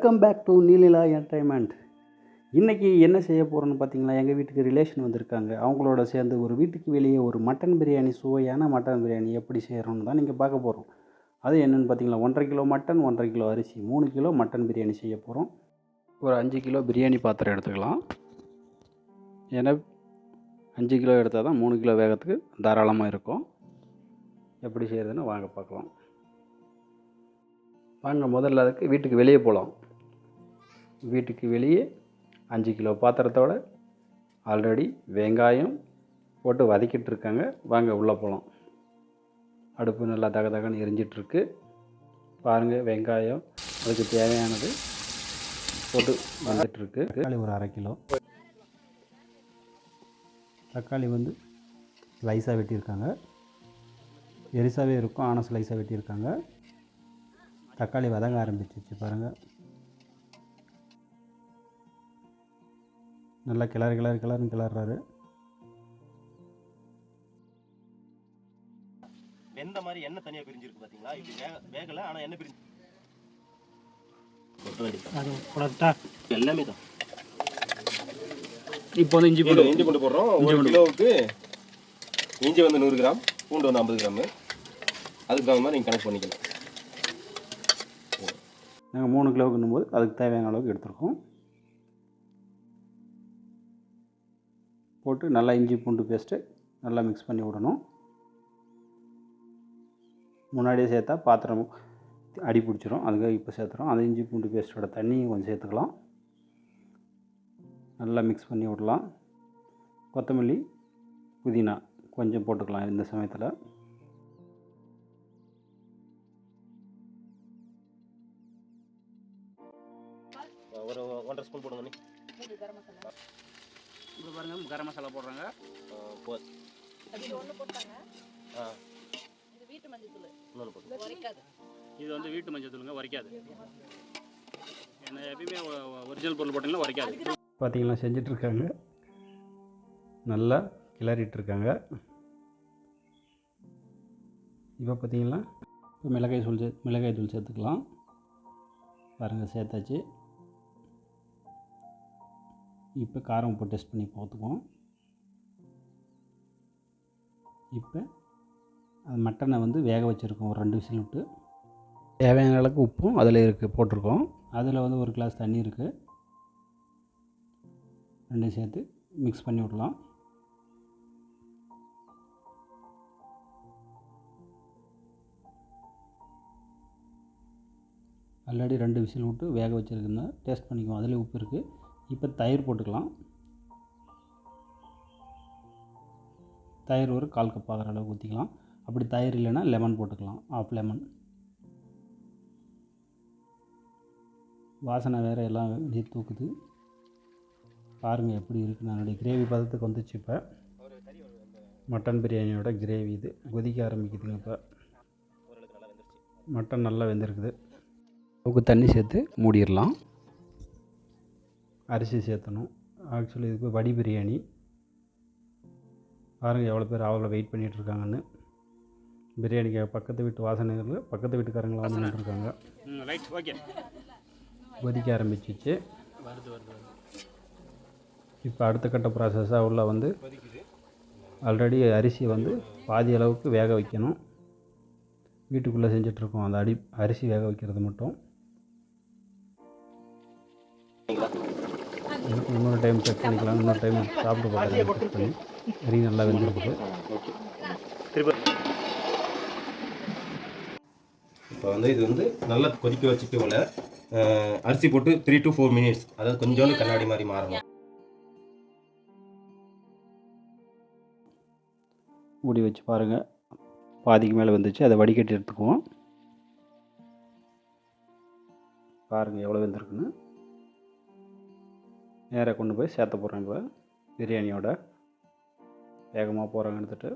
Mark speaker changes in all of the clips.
Speaker 1: Welcome back to Neelila entertainment இன்றைக்கி என்ன செய்ய போகிறோன்னு பார்த்தீங்களா எங்கள் வீட்டுக்கு ரிலேஷன் வந்திருக்காங்க. அவங்களோட சேர்ந்து ஒரு வீட்டுக்கு வெளியே ஒரு மட்டன் பிரியாணி சுவையான மட்டன் பிரியாணி எப்படி செய்கிறோன்னு தான் நீங்கள் பார்க்க போகிறோம் அது என்னென்னு பார்த்தீங்களா ஒன்றரை கிலோ மட்டன் ஒன்றரை கிலோ அரிசி மூணு கிலோ மட்டன் பிரியாணி செய்ய போகிறோம் ஒரு அஞ்சு கிலோ பிரியாணி பாத்திரம் எடுத்துக்கலாம். ஏன்னா அஞ்சு கிலோ எடுத்தால் தான் மூணு கிலோ வேகத்துக்கு தாராளமாக இருக்கும். எப்படி செய்கிறதுன்னு வாங்க பார்க்கலாம். வாங்க முதல்ல அதுக்கு வீட்டுக்கு வெளியே போகலாம் வீட்டுக்கு வெளியே அஞ்சு கிலோ பாத்திரத்தோட ஆல்ரெடி வெங்காயம் போட்டு வதக்கிட்டு இருக்காங்க வாங்க உள்ளே போகலாம் அடுப்பு நல்லா தக தகன்னு எரிஞ்சிட்ருக்கு. பாருங்கள் வெங்காயம் அதுக்கு தேவையானது போட்டு வந்துட்டுருக்கு தக்காளி ஒரு அரை கிலோ. தக்காளி வந்து ஸ்லைஸாக வெட்டியிருக்காங்க. எரிசாவே இருக்கும் ஆனால் ஸ்லைஸாக வெட்டியிருக்காங்க. தக்காளி வதங்க ஆரம்பிச்சிச்சு பாருங்கள் நல்லா கிளறு கிளறு கிளறுன்னு கிளறாரு
Speaker 2: வெந்த மாதிரி எண்ணெய் தனியா பிரிஞ்சிருக்கு பாத்தீங்களா? இது வேக வேகல ஆனா எண்ணெய் பிரிஞ்சு
Speaker 1: அது போடட்டா
Speaker 2: எல்லாமே தான்.
Speaker 1: இப்போ வந்து இஞ்சி
Speaker 2: இஞ்சி இஞ்சி பூண்டு போடுறோம். ஒரு கிலோவுக்கு இஞ்சி வந்து நூறு கிராம் பூண்டு வந்து ஐம்பது கிராம். அதுக்கு தகுந்த மாதிரி நீங்கள் கணக்கு பண்ணிக்கலாம்.
Speaker 1: நாங்கள் மூணு கிலோவுக்குன்னும் போது அதுக்கு தேவையான அளவுக்கு எடுத்துருக்கோம். போட்டு நல்லா இஞ்சி பூண்டு பேஸ்ட்டு நல்லா மிக்ஸ் பண்ணி விடணும். முன்னாடியே சேர்த்தா பாத்திரம் அடி பிடிச்சிரும். அதுக்காக இப்போ சேர்த்துறோம் அந்த இஞ்சி பூண்டு பேஸ்ட்டோட தண்ணியும் கொஞ்சம் சேர்த்துக்கலாம். நல்லா மிக்ஸ் பண்ணி விடலாம். கொத்தமல்லி புதினா கொஞ்சம் போட்டுக்கலாம் இந்த சமயத்தில்.
Speaker 2: ஒரு ஒன்றரை ஸ்பூன் போடுங்க
Speaker 1: இப்போ பாருங்கள் கரம் மசாலா போடுறாங்க.
Speaker 2: போ
Speaker 3: அது ஒண்ணு போட்டாங்க.
Speaker 2: ஆ.
Speaker 3: இது
Speaker 1: வந்து வீட்டு மஞ்சள் தூளுங்க உரைக்காது ஏன்னா எப்பயுமே ஒரிஜினல் பொருள் போட்டிங்கன்னா உரைக்காது பார்த்தீங்களா செஞ்சிட்ருக்காங்க. நல்லா கிளறிட்டுருக்காங்க இப்போ பார்த்தீங்களா இப்போ மிளகாய் தூள் சே மிளகாய் தூள் சேர்த்துக்கலாம். பாருங்கள் சேர்த்தாச்சு. இப்போ காரம் உப்பு டெஸ்ட் பண்ணி பார்த்துக்குவோம். இப்போ அது மட்டனை வந்து வேக வச்சுருக்கோம் ஒரு ரெண்டு விசில் விட்டு. தேவையான அளவுக்கு உப்பும் அதில் இருக்குது போட்டிருக்கோம். அதில் வந்து ஒரு கிளாஸ் தண்ணி இருக்குது ரெண்டையும் சேர்த்து மிக்ஸ் பண்ணி விடலாம். ஆல்ரெடி ரெண்டு விசில் விட்டு வேக வச்சுருக்குங்க டேஸ்ட் பண்ணிக்குவோம். அதில் உப்பு இருக்குது இப்போ தயிர் போட்டுக்கலாம். தயிர் ஒரு கால் கப் ஆகிற அளவுக்கு ஊற்றிக்கலாம் அப்படி தயிர் இல்லைன்னா லெமன் போட்டுக்கலாம். ஆஃப் லெமன் வாசனை வேறு எல்லாம் வெளியே தூக்குது. பாருங்கள் எப்படி இருக்குது என்னுடைய கிரேவி பதத்துக்கு வந்துச்சு இப்போ. மட்டன் பிரியாணியோட கிரேவி இது. கொதிக்க ஆரம்பிக்குதுங்க இப்போ. மட்டன் நல்லா வெந்திருக்குது. அதுக்கு தண்ணி சேர்த்து மூடிடலாம். அரிசி சேர்த்தணும். ஆக்சுவலி இதுக்கு வடி பிரியாணி. பாருங்கள் எவ்வளோ பேர் அவ்வளோ வெயிட் பண்ணிகிட்டு இருக்காங்கன்னு. பிரியாணிக்கு பக்கத்து வீட்டு வாசனைகள் பக்கத்து வீட்டுக்காரங்களாம் வந்து நின்றுருக்காங்க.
Speaker 4: ரைட் ஓகே
Speaker 1: கொதிக்க ஆரம்பிச்சிச்சு. இப்போ அடுத்த கட்ட ப்ராசஸாக உள்ள வந்து ஆல்ரெடி அரிசி வந்து பாதி அளவுக்கு வேக வைக்கணும். வீட்டுக்குள்ளே செஞ்சிட்ருக்கோம். அந்த அடி அரிசி வேக வைக்கிறது மட்டும். இன்னொரு டைம் செக் பண்ணிக்கலாம். இன்னொரு டைம் சாப்பிட்டு பார்க்கலாம். செக் பண்ணி. கறி நல்லா வெந்திருக்குது.
Speaker 2: இப்போ வந்து இது வந்து நல்லா கொதிக்க வச்சுட்டு உள்ள அரிசி போட்டு த்ரீ டு ஃபோர் மினிட்ஸ் அதாவது கொஞ்சோண்டு கண்ணாடி மாதிரி மாறணும்.
Speaker 1: மூடி வச்சு பாருங்கள் பாதிக்கு மேலே வந்துச்சு. அதை வடிகட்டி எடுத்துக்குவோம். பாருங்கள் எவ்வளோ வெந்திருக்குன்னு. நேராக கொண்டு போய் சேர்த்த போகிறேன் இப்போ. பிரியாணியோட வேகமாக போகிறாங்க எடுத்துகிட்டு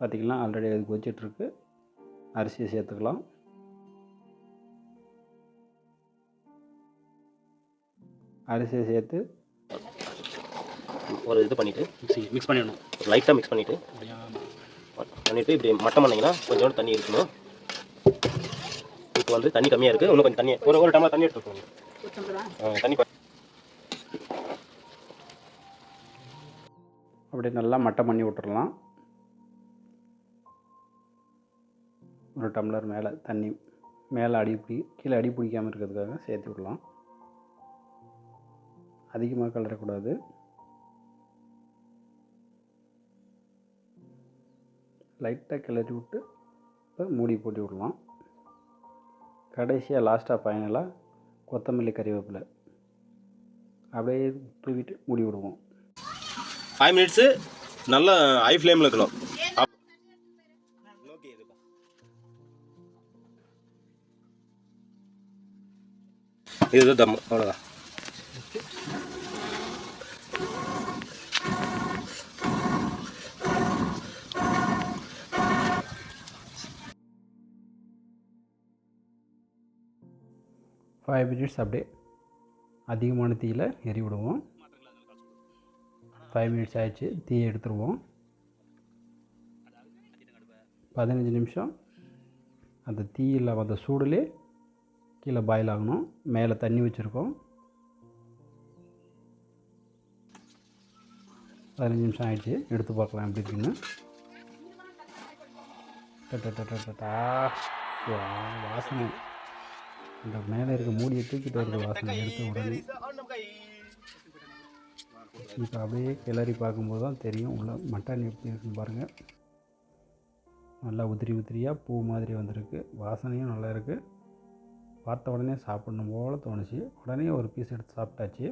Speaker 1: பார்த்திங்கன்னா ஆல்ரெடி அது கொதிச்சிட்ருக்கு அரிசியை சேர்த்துக்கலாம். அரிசியை சேர்த்து
Speaker 2: ஒரு இது பண்ணிட்டு
Speaker 4: மிக்ஸி மிக்ஸ் பண்ணிடணும்.
Speaker 2: லைட்டாக மிக்ஸ் பண்ணிட்டு பண்ணிட்டு இப்படி மட்டம் பண்ணீங்கன்னா கொஞ்சோண்டு தண்ணி இருக்கணும். இப்போ வந்து தண்ணி கம்மியாக இருக்குது இன்னும் கொஞ்சம் தண்ணி ஒரு ஒரு டம்ளர் தண்ணி எடுத்துக்கோங்க தண்ணி
Speaker 1: அப்படியே நல்லா மட்டம் பண்ணி விட்டுறலாம். ஒரு டம்ளர் மேலே தண்ணி மேலே அடி பிடி கீழே அடி பிடிக்காமல் இருக்கிறதுக்காக சேர்த்து விடலாம். அதிகமாக கலரக்கூடாது. லைட்டாக கிளறி விட்டு இப்போ மூடி போட்டு விடலாம். கடைசியாக லாஸ்ட்டாக ஃபைனலாக கொத்தமல்லி கறிவேப்பிலை. அப்படியே தூவிட்டு மூடி விடுவோம்.
Speaker 2: ஃபைவ் மினிட்ஸு நல்லா ஹை ஃப்ளேமில் இருக்கணும். இதுதான் தம் அவ்வளோதான்
Speaker 1: ஃபைவ் மினிட்ஸ் அப்படியே அதிகமான தீயில் எரி விடுவோம் ஃபைவ் மினிட்ஸ் ஆயிடுச்சு தீயை எடுத்துருவோம். பதினஞ்சு நிமிஷம். அந்த தீயில் அந்த சூடுலே கீழே பாயில் ஆகணும். மேலே தண்ணி வச்சுருக்கோம். பதினஞ்சு நிமிஷம் ஆயிடுச்சு எடுத்து பார்க்கலாம் எப்படி இருக்குன்னு. டட்டட்டட்டட்டா. வாசனை. இந்த மேலே இருக்க மூடியை தூக்கிட்டு வருது வாசனை எடுத்த உடனே இப்போ அப்படியே கிளறி பார்க்கும்போது தான் தெரியும். உள்ள மட்டன் எப்படி இருக்குன்னு பாருங்கள் நல்லா உதிரி உதிரியாக பூ மாதிரி வந்திருக்கு. வாசனையும் நல்லா இருக்குது பார்த்த உடனே சாப்பிடணும் போல் தோணுச்சு. உடனே ஒரு பீஸ் எடுத்து சாப்பிட்டாச்சு.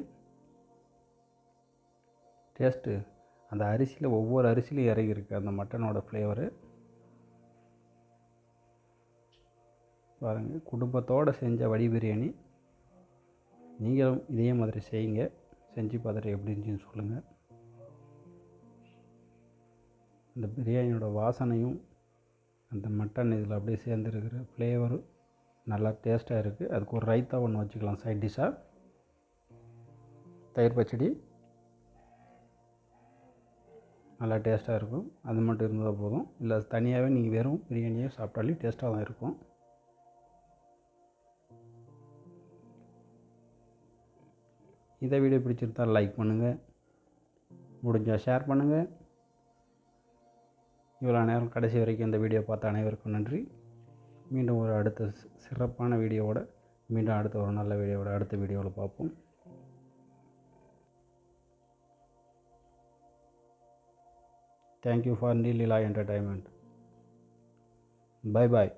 Speaker 1: டேஸ்ட்டு அந்த அரிசியில் ஒவ்வொரு அரிசியிலையும் இறங்கி இருக்குது அந்த மட்டனோட ஃப்ளேவரு பாருங்கள் குடும்பத்தோடு செஞ்ச வடி பிரியாணி. நீங்களும் இதே மாதிரி செய்யுங்க. செஞ்சு பார்த்துட்டு எப்படி இருந்துச்சுன்னு சொல்லுங்கள் அந்த பிரியாணியோட வாசனையும் அந்த மட்டன் இதில் அப்படியே சேர்ந்துருக்கிற ஃப்ளேவரும் நல்லா டேஸ்ட்டாக இருக்குது அதுக்கு ஒரு ரைத்தா ஒன்று வச்சுக்கலாம் சைட் டிஷ்ஷாக தயிர் பச்சடி. நல்லா டேஸ்ட்டாக இருக்கும். அது மட்டும் இருந்தால் போதும். இல்லை தனியாகவே நீங்கள் வெறும் பிரியாணியே சாப்பிட்டாலே டேஸ்ட்டாக தான் இருக்கும். இந்த வீடியோ பிடிச்சிருந்தால் லைக் பண்ணுங்கள் முடிஞ்சால் ஷேர் பண்ணுங்கள் இவ்வளோ நேரம் கடைசி வரைக்கும் இந்த வீடியோ பார்த்த அனைவருக்கும் நன்றி. மீண்டும் ஒரு அடுத்த சிறப்பான வீடியோவோட மீண்டும் அடுத்த ஒரு நல்ல வீடியோவோட அடுத்த வீடியோவில் பார்ப்போம். Thank you for Neelila entertainment bye bye